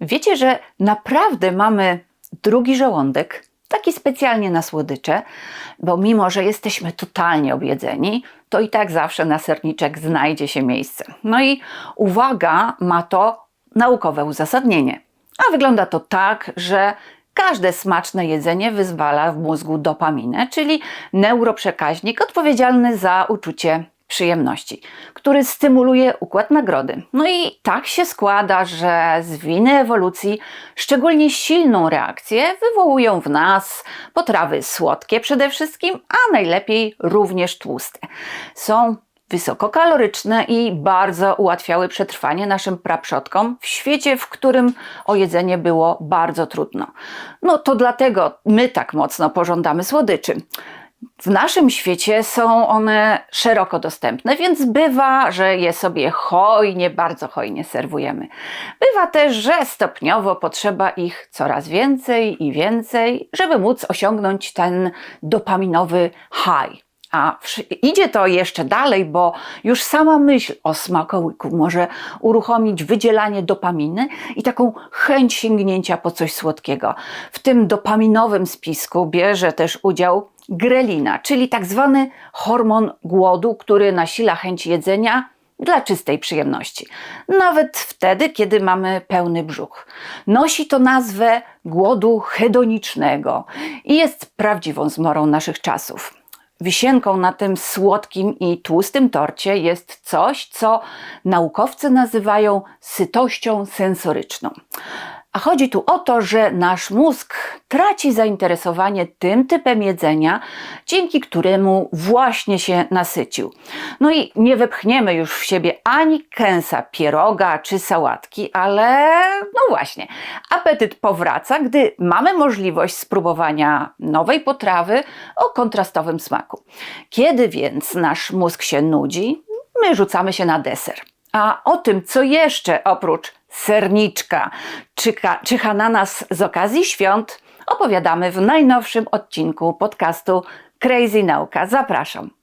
Wiecie, że naprawdę mamy drugi żołądek, taki specjalnie na słodycze, bo mimo, że jesteśmy totalnie objedzeni, to i tak zawsze na serniczek znajdzie się miejsce. No i uwaga, ma to naukowe uzasadnienie. A wygląda to tak, że każde smaczne jedzenie wyzwala w mózgu dopaminę, czyli neuroprzekaźnik odpowiedzialny za uczucie przyjemności, który stymuluje układ nagrody. No i tak się składa, że zwiny ewolucji szczególnie silną reakcję wywołują w nas potrawy słodkie przede wszystkim, a najlepiej również tłuste. Są wysokokaloryczne i bardzo ułatwiały przetrwanie naszym praprzodkom w świecie, w którym o jedzenie było bardzo trudno. No to dlatego my tak mocno pożądamy słodyczy. W naszym świecie są one szeroko dostępne, więc bywa, że je sobie hojnie, bardzo hojnie serwujemy. Bywa też, że stopniowo potrzeba ich coraz więcej i więcej, żeby móc osiągnąć ten dopaminowy high. A idzie to jeszcze dalej, bo już sama myśl o smakołyku może uruchomić wydzielanie dopaminy i taką chęć sięgnięcia po coś słodkiego. W tym dopaminowym spisku bierze też udział grelina, czyli tak zwany hormon głodu, który nasila chęć jedzenia dla czystej przyjemności. Nawet wtedy, kiedy mamy pełny brzuch. Nosi to nazwę głodu hedonicznego i jest prawdziwą zmorą naszych czasów. Wisienką na tym słodkim i tłustym torcie jest coś, co naukowcy nazywają sytością sensoryczną. A chodzi tu o to, że nasz mózg traci zainteresowanie tym typem jedzenia, dzięki któremu właśnie się nasycił. No i nie wepchniemy już w siebie ani kęsa pieroga czy sałatki, ale no właśnie, apetyt powraca, gdy mamy możliwość spróbowania nowej potrawy o kontrastowym smaku. Kiedy więc nasz mózg się nudzi, my rzucamy się na deser. A o tym, co jeszcze oprócz serniczka czyha, czyha na nas z okazji świąt, opowiadamy w najnowszym odcinku podcastu Crazy Nauka. Zapraszam.